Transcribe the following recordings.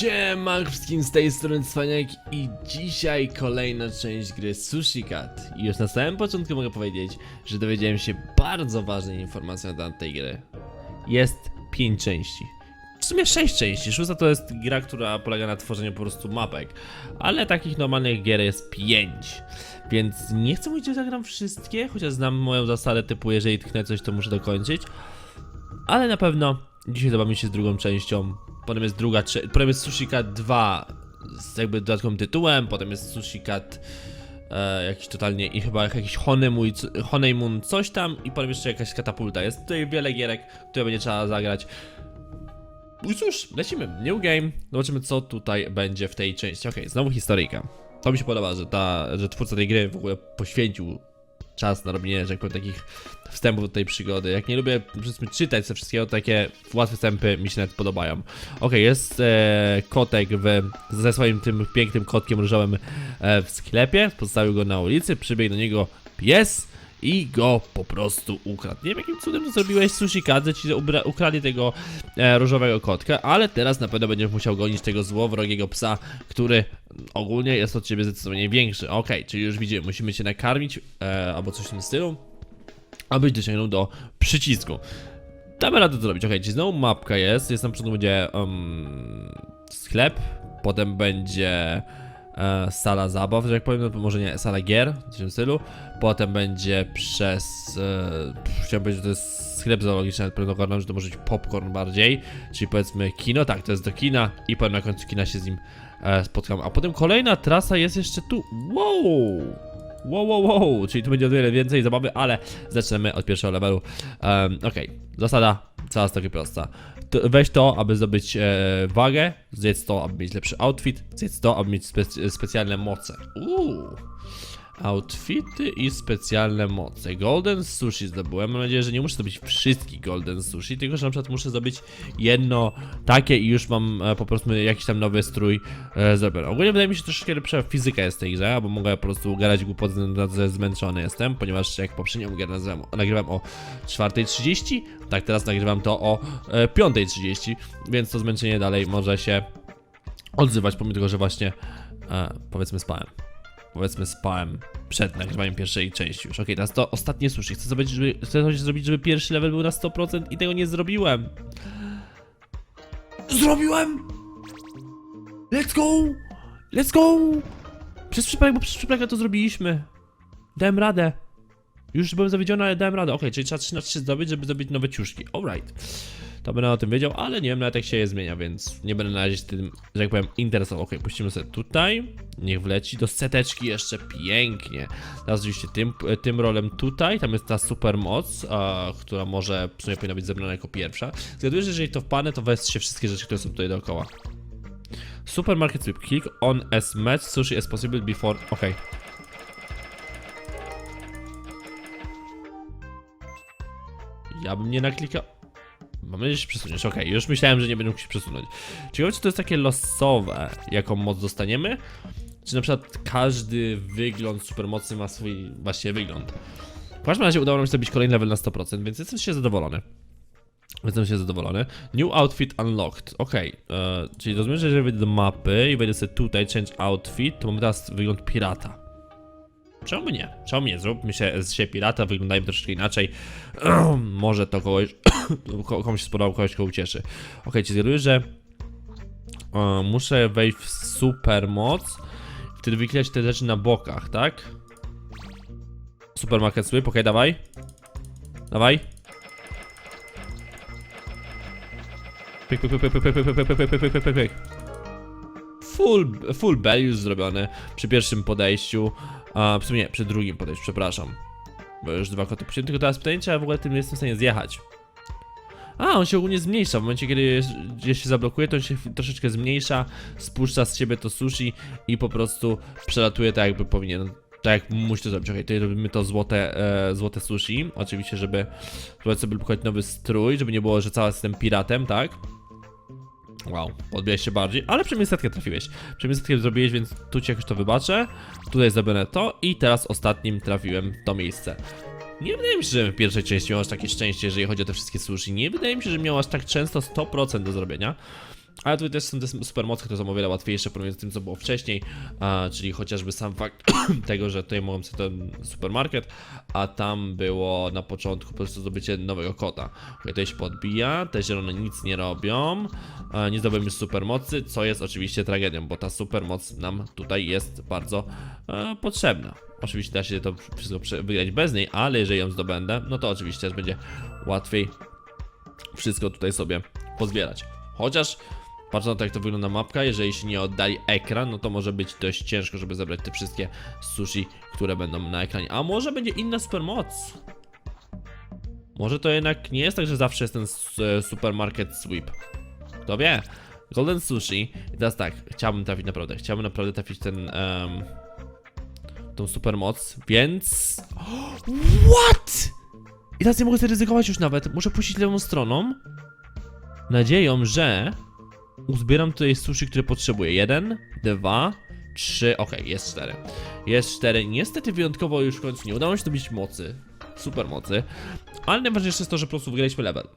Siema wszystkim z tej strony Cwaniak i dzisiaj kolejna część gry Sushi Cat. I już na samym początku mogę powiedzieć, że dowiedziałem się bardzo ważnej informacji na temat tej gry. Jest 5 części. W sumie 6 części. Szósta to jest gra, która polega na tworzeniu po prostu mapek. Ale takich normalnych gier jest 5. Więc nie chcę mówić, że zagram wszystkie, chociaż znam moją zasadę typu jeżeli tknę coś to muszę dokończyć. Ale na pewno dzisiaj zabawimy się z drugą częścią. Potem jest druga, trze- potem jest Sushi Cat 2 z jakby dodatkowym tytułem, potem jest Sushi Cat e, jakiś totalnie i chyba jakiś honeymoon, honeymoon coś tam i potem jeszcze jakaś katapulta. Jest tutaj wiele gierek, które będzie trzeba zagrać. No i cóż, lecimy. New game. Zobaczymy co tutaj będzie w tej części. Okej, znowu historyjka. To mi się podoba, że ta, że twórca tej gry w ogóle poświęcił czas na robienie, powiem, takich wstępów do tej przygody. Jak nie lubię powiedzmy czytać ze wszystkiego, takie łatwe wstępy mi się nawet podobają. Okej, jest e, kotek w, ze swoim tym pięknym kotkiem różowym e, w sklepie, postawił go na ulicy, przybiegł do niego pies i go po prostu ukradł. Nie wiem jakim cudem to zrobiłeś, sushi kadze ci ukradli tego e, różowego kotka, ale teraz na pewno będziesz musiał gonić tego złowrogiego psa, który ogólnie jest od ciebie zdecydowanie większy. Okej, czyli już widzimy, musimy cię nakarmić e, albo coś w tym stylu abyś dosięgnął do przycisku. Damy radę to zrobić. Ok, czyli znowu mapka jest. Jest na początku będzie um, sklep, potem będzie sala zabaw, że jak powiem, no, może nie, sala gier w tym stylu. Potem będzie przez. E, pff, chciałem powiedzieć, że to jest sklep zoologiczny, ale pewno że to może być popcorn bardziej. Czyli powiedzmy kino, tak, to jest do kina i potem na końcu kina się z nim e, spotkam. A potem kolejna trasa jest jeszcze tu. Wow! Wow, wow, wow, czyli tu będzie o wiele więcej zabawy, ale zaczynamy od pierwszego levelu. Um, Okej, zasada cała jest taka prosta. Weź to, aby zdobyć e, wagę, zjedz to, aby mieć lepszy outfit, zjedz to, aby mieć spe specjalne moce. Uuu. Outfity i specjalne moce. Golden Sushi zdobyłem. Mam nadzieję, że nie muszę zdobyć wszystkich Golden Sushi, tylko że na przykład muszę zdobyć jedno takie i już mam e, po prostu jakiś tam nowy strój e, zrobiony. Ogólnie wydaje mi się, że troszeczkę lepsza fizyka jest tej grze, bo mogę po prostu gadać głupoty, że zmęczony jestem, ponieważ jak poprzednią grę nagrywam, nagrywam o 4.30, tak teraz nagrywam to o e, 5.30, więc to zmęczenie dalej może się odzywać, pomimo tego, że właśnie e, powiedzmy spałem. Powiedzmy spałem przed nagrywaniem pierwszej części już. Okej, teraz to ostatnie sushi. Chcę zrobić, żeby, chcę coś zrobić, żeby pierwszy level był na 100% i tego nie zrobiłem. Zrobiłem! Let's go! Let's go! Przez przypadek, bo przez przypadek to zrobiliśmy. Dałem radę. Już byłem zawiedziony, ale dałem radę. Okej, czyli trzeba 3 na 3 zdobyć, żeby zdobyć nowe ciuszki. Alright. To będę o tym wiedział, ale nie wiem nawet jak się je zmienia, więc nie będę na razie tym, że tak powiem, interesował. Okej, puścimy sobie tutaj. Niech wleci do seteczki jeszcze pięknie. Teraz oczywiście tym, tym rolem tutaj, tam jest ta super moc, a, która może w sumie powinna być zebrana jako pierwsza. Zgaduję, że jeżeli to wpadnę, to wezmę się wszystkie rzeczy, które są tutaj dookoła. Supermarket sweep. Click on as much sushi as possible before... Okej. Ja bym nie naklikał... Mam nadzieję, że się przesuniesz. Okej, już myślałem, że nie będę mógł się przesunąć. Ciekawe, czy to jest takie losowe, jaką moc dostaniemy? Czy na przykład każdy wygląd supermocy ma swój właśnie wygląd? W każdym razie udało nam się zrobić kolejny level na 100%, więc jestem się zadowolony. Jestem się zadowolony. New outfit unlocked. Okej, e, czyli rozumiem, że jeżeli wejdę do mapy i wejdę sobie tutaj, change outfit, to mamy teraz wygląd pirata. Czemu nie? Czemu nie? Zróbmy się z siebie pirata, wyglądajmy troszeczkę inaczej. Może to kogoś, ko- komuś się spodoba, kogoś kogo ucieszy. Okej, ci zgaduję, że e, muszę wejść w super moc, wtedy wyklikać te rzeczy na bokach, tak? Supermarket sweep, okej, dawaj. Dawaj. Pyk, pyk, pyk, pyk, pyk, pyk, pyk, pyk, pyk, pyk, pyk, pyk, pyk, pyk. Full, full bell już zrobiony przy pierwszym podejściu. A, w sumie przy drugim podejściu, przepraszam. Bo już dwa koty puściłem, tylko teraz pytanie, czy ja w ogóle tym jestem w stanie zjechać. A, on się ogólnie zmniejsza. W momencie, kiedy gdzieś się zablokuje, to on się troszeczkę zmniejsza, spuszcza z siebie to sushi i po prostu przelatuje tak, jakby powinien. Tak jak musi to zrobić. Okej, tutaj robimy to złote, e, złote sushi. Oczywiście, żeby spróbować sobie blokować nowy strój, żeby nie było, że cały jestem piratem, tak? Wow, odbijałeś się bardziej, ale przynajmniej trafiłeś. Przynajmniej setkę zrobiłeś, więc tu ci jakoś to wybaczę. Tutaj zrobione to i teraz ostatnim trafiłem to miejsce. Nie wydaje mi się, że w pierwszej części miał aż takie szczęście, jeżeli chodzi o te wszystkie sushi. Nie wydaje mi się, że miał aż tak często 100% do zrobienia. Ale tutaj też są te supermoce, które są o wiele łatwiejsze porównanie z tym, co było wcześniej, a, czyli chociażby sam fakt tego, że tutaj mogłem sobie ten supermarket, a tam było na początku po prostu zdobycie nowego kota. Okay, to się podbija, te zielone nic nie robią, a, nie zdobędziemy supermocy, co jest oczywiście tragedią, bo ta supermoc nam tutaj jest bardzo e, potrzebna. Oczywiście da się to wszystko wygrać bez niej, ale jeżeli ją zdobędę, no to oczywiście też będzie łatwiej wszystko tutaj sobie pozbierać. Chociaż patrząc na to jak to wygląda mapka, jeżeli się nie oddali ekran, no to może być dość ciężko, żeby zebrać te wszystkie sushi, które będą na ekranie. A może będzie inna supermoc? Może to jednak nie jest tak, że zawsze jest ten e, supermarket sweep. Kto wie? Golden Sushi. I teraz tak, chciałbym trafić naprawdę, chciałbym naprawdę trafić ten, em, tą supermoc, więc... What? I teraz nie mogę sobie ryzykować już nawet, muszę puścić lewą stroną, nadzieją, że uzbieram tutaj sushi, które potrzebuję. Jeden, dwa, trzy, okej, jest cztery. Jest cztery. Niestety wyjątkowo już w końcu nie udało mi się dobić mocy. Super mocy. Ale najważniejsze jest to, że po prostu wygraliśmy level.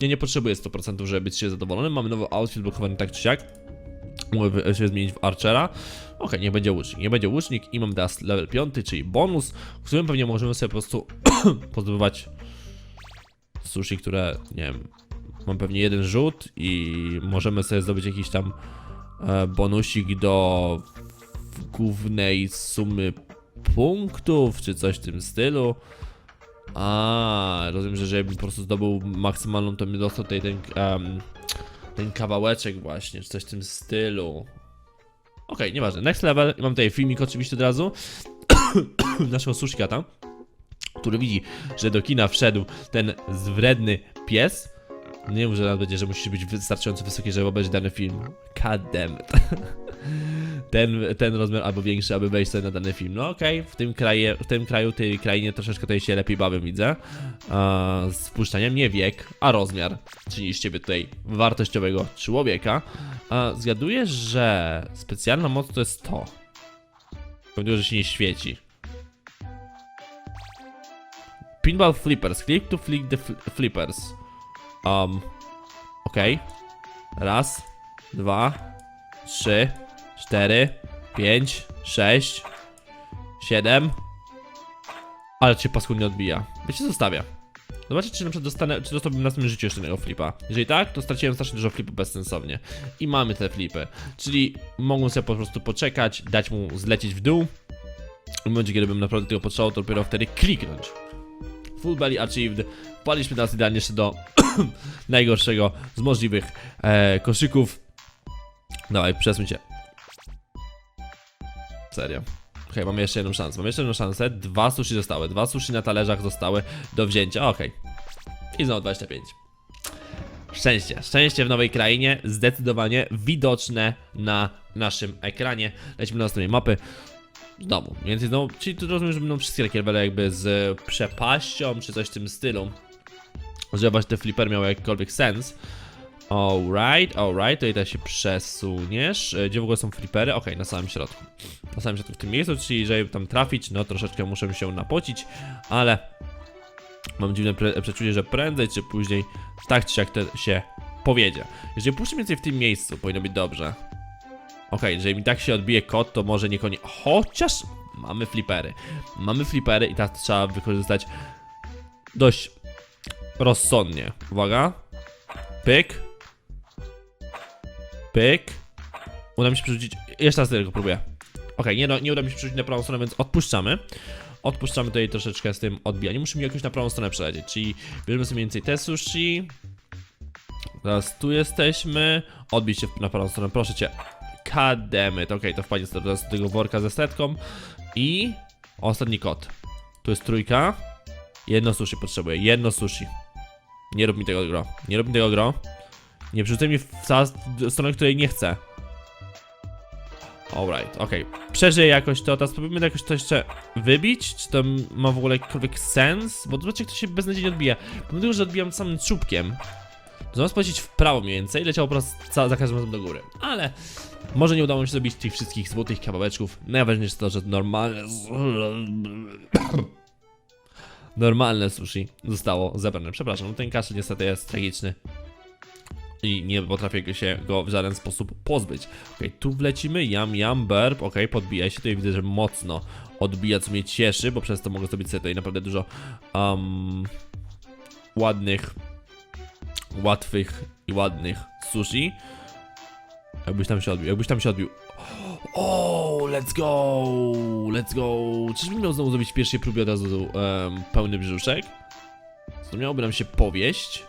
Ja nie potrzebuję 100%, żeby być się zadowolonym. Mamy nowy outfit blokowany tak czy siak. Mogę się zmienić w Archera. Okej, nie będzie łucznik. Nie będzie łucznik i mam teraz level 5, czyli bonus, w którym pewnie możemy sobie po prostu pozbywać sushi, które, nie wiem, mam pewnie jeden rzut i możemy sobie zdobyć jakiś tam e, bonusik do głównej sumy punktów, czy coś w tym stylu. A, rozumiem, że żebym po prostu zdobył maksymalną, to mi dostał tutaj ten, em, ten kawałeczek właśnie, czy coś w tym stylu. Okej, nieważne. Next level. Mam tutaj filmik oczywiście od razu naszego sushikata, który widzi, że do kina wszedł ten zwredny pies. Nie wiem, że nawet będzie, że musi być wystarczająco wysoki, żeby obejrzeć dany film. God damn it. Ten, ten rozmiar albo większy, aby wejść sobie na dany film. No okej, w tym kraju, w tym kraju, tej krainie troszeczkę tutaj się lepiej bawię, widzę. Z wpuszczaniem nie wiek, a rozmiar. Czyli z ciebie tutaj wartościowego człowieka. Zgaduję, że specjalna moc to jest to. Powiedział, że się nie świeci. Pinball flippers. Click to flick the fl flippers. Um. Okej. Raz, dwa, trzy, cztery, pięć, sześć, siedem. Ale cię paskudnie odbija. Wiecie, zostawia. Zobaczcie, czy na przykład dostanę, czy dostałbym w następnym życiu jeszcze jednego flipa. Jeżeli tak, to straciłem strasznie dużo flipów bezsensownie. I mamy te flipy. Czyli mogą sobie po prostu poczekać, dać mu zlecieć w dół. W momencie, kiedy bym naprawdę tego potrzebował, to dopiero wtedy kliknąć. Full belly achieved. Wpadliśmy teraz idealnie jeszcze do najgorszego z możliwych e, koszyków. Dawaj, przesuń się. Serio. Okej, mamy jeszcze jedną szansę. Mamy jeszcze jedną szansę. Dwa sushi zostały. Dwa sushi na talerzach zostały do wzięcia. Okej. I znowu 25. Szczęście. Szczęście w nowej krainie. Zdecydowanie widoczne na naszym ekranie. Lecimy do następnej mapy. Z domu. Mniej więcej znowu, czyli tu rozumiem, że będą wszystkie takie levele jakby z przepaścią, czy coś w tym stylu. Żeby właśnie te flipper miały jakikolwiek sens. Alright, alright, tutaj też się przesuniesz. E, Gdzie w ogóle są flipery? Okej, na samym środku. Na samym środku w tym miejscu, czyli żeby tam trafić, no troszeczkę muszę się napocić, ale mam dziwne przeczucie, że prędzej czy później tak czy siak to się powiedzie. Jeżeli puszczę więcej w tym miejscu, powinno być dobrze. Okej, jeżeli mi tak się odbije kod, to może niekoniecznie. Chociaż mamy flipery. Mamy flipery i teraz trzeba wykorzystać dość rozsądnie. Uwaga. Pyk. Pyk. Uda mi się przerzucić. Jeszcze raz tylko próbuję. Okej, nie, no, nie uda mi się przerzucić na prawą stronę, więc odpuszczamy. Odpuszczamy tutaj troszeczkę z tym odbijaniem. Muszę mi jakoś na prawą stronę przelecieć, czyli bierzemy sobie więcej te sushi. Teraz tu jesteśmy. Odbij się na prawą stronę, proszę cię. Kademet. Okej, to wpadnie teraz do tego worka ze setką. I ostatni kod. Tu jest trójka. Jedno sushi potrzebuję. Jedno sushi. Nie rób mi tego gro. Nie rób mi tego gro. Nie przerzucaj mi w stronę, której nie chcę. Alright, okej. Przeżyję jakoś to, teraz spróbujmy jakoś to jeszcze wybić, czy to ma w ogóle jakikolwiek sens, bo zobaczcie jak to się beznadziejnie odbija. Pomimo tego, że odbijam samym czubkiem, to zamiast polecieć w prawo mniej więcej, leciało po prostu za każdym razem do góry. Ale może nie udało mi się zrobić tych wszystkich złotych kawałeczków. Najważniejsze to, że normalne... Normalne sushi zostało zebrane. Przepraszam, ten kaszel niestety jest tragiczny. i nie potrafię się go w żaden sposób pozbyć. Okej, tu wlecimy, jam, jam, burp, okej, podbija się, tutaj widzę, że mocno odbija, co mnie cieszy, bo przez to mogę zrobić sobie tutaj naprawdę dużo um, ładnych, łatwych i ładnych sushi. Jakbyś tam się odbił, jakbyś tam się odbił. O, let's go, let's go. Czyżbym miał znowu zrobić w pierwszej próbie od razu em, pełny brzuszek? To miałoby nam się powieść.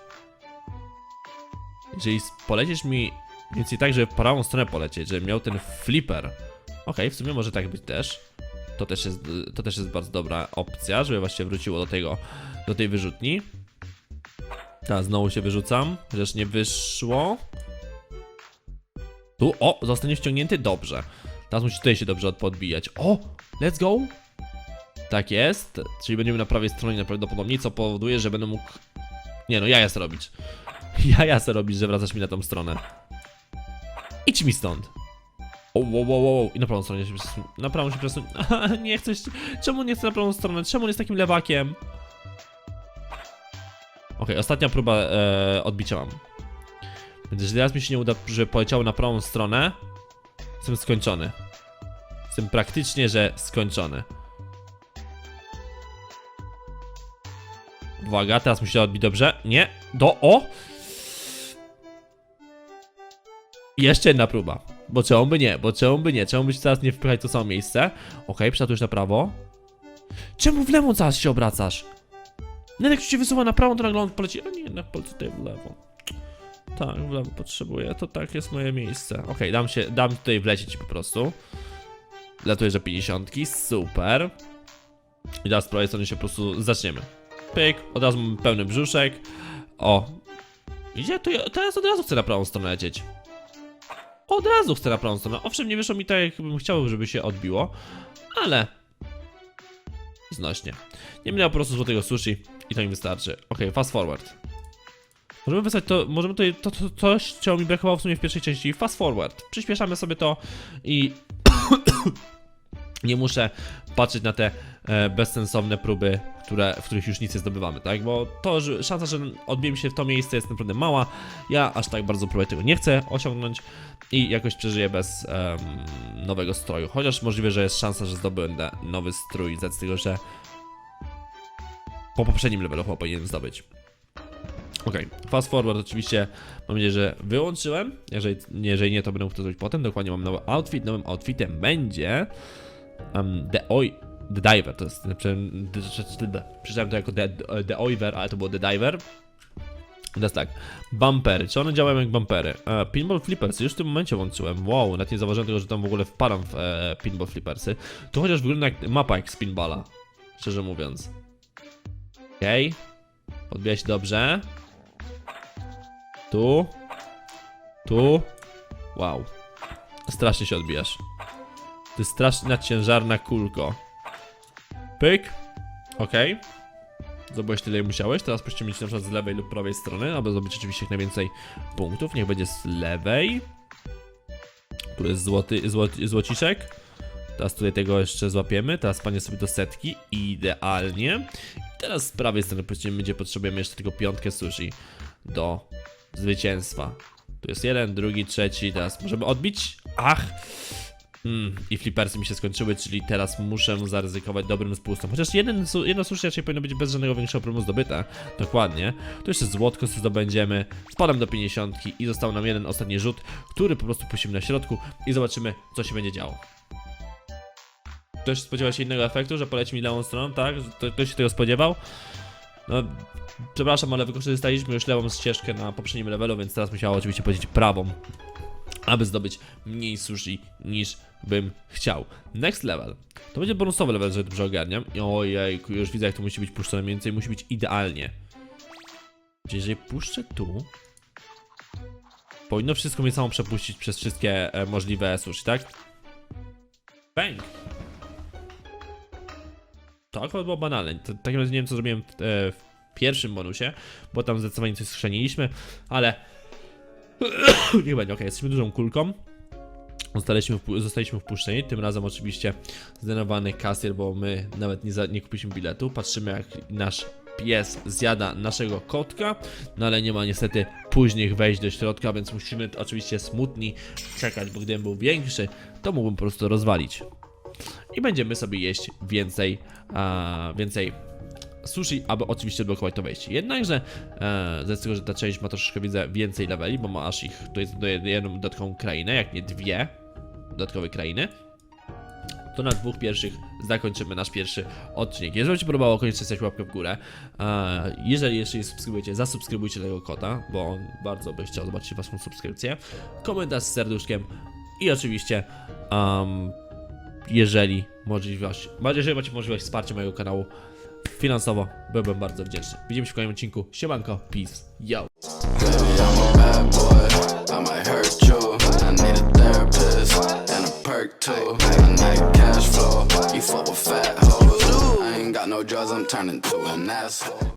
Jeżeli polecisz mi więcej tak, żeby w prawą stronę polecieć, żeby miał ten flipper. Okej, w sumie może tak być też. To też, jest, to też jest bardzo dobra opcja, żeby właśnie wróciło do tego, do tej wyrzutni. Teraz znowu się wyrzucam, chociaż nie wyszło. Tu, o, zostanie wciągnięty, dobrze. Teraz musi tutaj się dobrze odpodbijać. O, let's go. Tak jest, czyli będziemy na prawej stronie najprawdopodobniej, co powoduje, że będę mógł... Nie no, jaja se robić. Jaja se robić, że wracasz mi na tą stronę. Idź mi stąd. O, wow, wow, wow. I na prawą stronę się przesun... Na prawą się przesun... nie chcesz... Czemu nie chcę na prawą stronę? Czemu on jest takim lewakiem? Okej, ostatnia próba e, odbicia mam. Jeżeli teraz mi się nie uda, że poleciało na prawą stronę, jestem skończony. Jestem praktycznie, że skończony. Uwaga, teraz musi odbić dobrze. Nie, do, o! Jeszcze jedna próba. Bo czemu by nie, bo czemu by nie, czemu by się teraz nie wpychać to samo miejsce? Okej, przelatujesz na prawo. Czemu w lewo zaraz się obracasz? Nawet jak się wysuwa na prawo, to nagle on poleci. A nie, jednak poleci tutaj w lewo. Tak, w lewo potrzebuję, to tak jest moje miejsce. Okej, dam się, dam tutaj wlecieć po prostu. Latuję, że 50, super. I teraz z prawej strony się po prostu zaczniemy. Pyk, od razu pełny brzuszek. O. Idzie, to ja teraz od razu chcę na prawą stronę lecieć. Od razu chcę na prawą stronę. Owszem, nie wyszło mi tak, jakbym chciał, żeby się odbiło, ale znośnie. Nie miał po prostu złotego sushi i to mi wystarczy. Ok, fast forward. Możemy wysłać to, możemy tutaj, to, to coś, czego mi brakowało w sumie w pierwszej części, fast forward. Przyspieszamy sobie to i nie muszę patrzeć na te e, bezsensowne próby, które, w których już nic nie zdobywamy, tak? Bo to, że szansa, że odbijemy się w to miejsce jest naprawdę mała. Ja aż tak bardzo próbuję tego nie chcę osiągnąć i jakoś przeżyję bez nowego stroju. Chociaż możliwe, że jest szansa, że zdobędę nowy strój z tego, że po poprzednim levelu chyba powinienem zdobyć. Okej, fast forward oczywiście mam nadzieję, że wyłączyłem. Jeżeli, jeżeli nie, to będę to zrobić potem. Dokładnie mam nowy outfit. Nowym outfitem będzie um, The Oi... The Diver, to jest... Przeczytałem przeczytałem to jako The, the Oiver, ale to było The Diver. Teraz tak, bumpery, czy one działają jak bumpery? E, pinball flippers, już w tym momencie włączyłem, wow, nawet nie zauważyłem tego, że tam w ogóle wpadam w e, pinball flippersy. To chociaż wygląda jak mapa jak spinballa, szczerze mówiąc. Okej, okay. odbija się dobrze. Tu, tu, wow, strasznie się odbijasz. Jest straszna ciężarna kulko. Pyk, okej. Okay. Zdobyłeś tyle, musiałeś. Teraz prosimy cię na przykład z lewej lub prawej strony, aby zdobyć oczywiście jak najwięcej punktów. Niech będzie z lewej. Tu jest złoty, złoci, złociszek. Teraz tutaj tego jeszcze złapiemy. Teraz panie sobie do setki. Idealnie. I teraz z prawej strony będzie potrzebujemy jeszcze tylko piątkę sushi do zwycięstwa. Tu jest jeden, drugi, trzeci. Teraz możemy odbić. Ach! Mm, I flipersy mi się skończyły, czyli teraz muszę zaryzykować dobrym spustem. Chociaż jeden, jedno sushi raczej powinno być bez żadnego większego problemu zdobyte. Dokładnie. Tu jeszcze złotko sobie zdobędziemy. Spadam do 50 i został nam jeden ostatni rzut, który po prostu puścimy na środku i zobaczymy, co się będzie działo. Ktoś spodziewał się innego efektu, że poleci mi lewą stroną, tak? Kto- Ktoś się tego spodziewał? No, przepraszam, ale wykorzystaliśmy już lewą ścieżkę na poprzednim levelu, więc teraz musiało oczywiście powiedzieć prawą aby zdobyć mniej sushi niż bym chciał. Next level. To będzie bonusowy level, że dobrze ogarniam. Ojejku, już widzę jak to musi być puszczone mniej więcej, musi być idealnie. Czyli jeżeli puszczę tu, powinno wszystko mnie samo przepuścić przez wszystkie e, możliwe sushi, tak? Bang! To akurat było banalne. To, w takim nie wiem co zrobiłem w, e, w pierwszym bonusie, bo tam zdecydowanie coś schrzaniliśmy, ale Niech będzie, okej, jesteśmy dużą kulką. Zostaliśmy, zostaliśmy wpuszczeni, tym razem oczywiście zdenowany kasjer, bo my nawet nie, za, nie kupiliśmy biletu. Patrzymy jak nasz pies zjada naszego kotka, no ale nie ma niestety później wejść do środka, więc musimy oczywiście smutni czekać, bo gdybym był większy, to mógłbym po prostu rozwalić. I będziemy sobie jeść więcej, a, więcej sushi, aby oczywiście odblokować to wejście. Jednakże, e, z tego, że ta część ma troszeczkę widzę więcej leveli, bo ma aż ich, to jest jedną dodatkową krainę, jak nie dwie dodatkowe krainy, to na dwóch pierwszych zakończymy nasz pierwszy odcinek. Jeżeli Wam się podobało, koniecznie stać łapkę w górę. E, jeżeli jeszcze nie subskrybujecie, zasubskrybujcie tego kota, bo on bardzo by chciał zobaczyć Waszą subskrypcję. Komentarz z serduszkiem i oczywiście, um, jeżeli możliwość, jeżeli macie możliwość wsparcia mojego kanału finansowo, byłbym bardzo wdzięczny. Widzimy się w kolejnym odcinku. Siemanko, peace, yo! No drugs. I'm turning to an asshole.